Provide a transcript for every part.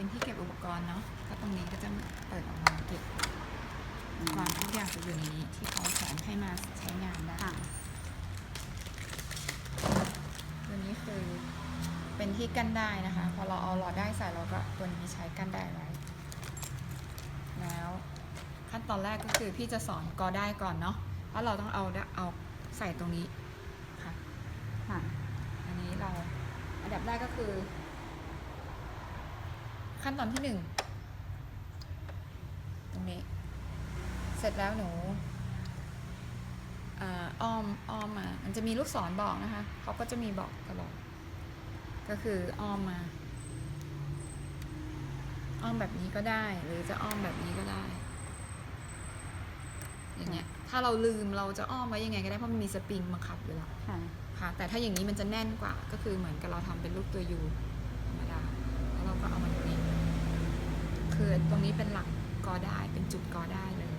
เป็นที่เก็บอุปกรณ์เนาะก็ตรงนี้ก็จะเปิดออกมาเก็บวางทุกอย่างจะอยู่ในนี้ที่เขาแถมให้มาใช้งานได้ค่ะตัวนี้คือเป็นที่กั้นได้นะคะ พอเราเอาหลอดได้ใส่เราก็ตัวนี้ใช้กั้นได้ไว้ แล้วขั้นตอนแรกก็คือพี่จะสอนกอได้ก่อนเนาะว่าเราต้องเอาเอาใส่ตรงนี้ค่ะ ค่ะ อันนี้เราอันดับแรกก็คือ ขั้นตอนที่หนึ่งตรงนี้ เสร็จแล้วหนูอ่าอ้อมอ้อมมา มันจะมีลูกศรบอกนะคะเขาก็จะมีบอกตลอดก็คืออ้อมมา อ้อมแบบนี้ก็ได้ หรือจะอ้อมแบบนี้ก็ได้ อย่างเงี้ย ถ้าเราลืมเราจะอ้อมไว้ยังไงก็ได้เพราะมันมีสปริงบังคับอยู่แล้วค่ะค่ะแต่ถ้าอย่างนี้มันจะแน่นกว่า ก็คือเหมือนกับเราทำเป็นรูปตัวยูธรรมดา แล้วเราก็เอามันตรงนี้ คือตรงนี้เป็นหลักกอได้เป็นจุดกอได้เลย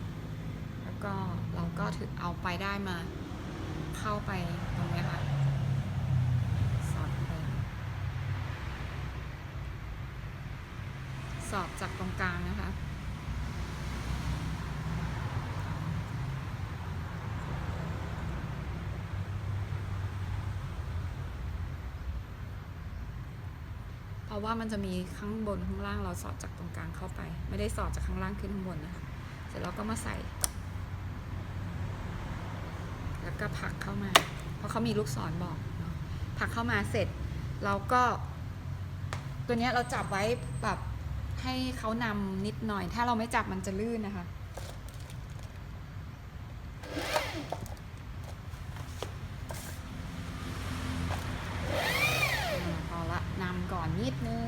แล้วก็เราก็ถือเอาไปได้มาเข้าไปตรงนี้ค่ะสอดไปสอบจากตรงกลางนะคะ เพราะว่ามันจะมีข้างบนข้างล่างเราสอดจากตรงกลางเข้าไป ไม่ได้สอดจากข้างล่างขึ้นข้างบนนะคะเสร็จแล้วก็มาใส่ แล้วก็ผักเข้ามา เพราะเขามีลูกศรบอกผักเข้ามาเสร็จเราก็ ตัวนี้เราจับไว้แบบให้เขานำนิดหน่อย ถ้าเราไม่จับมันจะลื่นนะคะ อ่าพอละนำก่ อนนิดนึง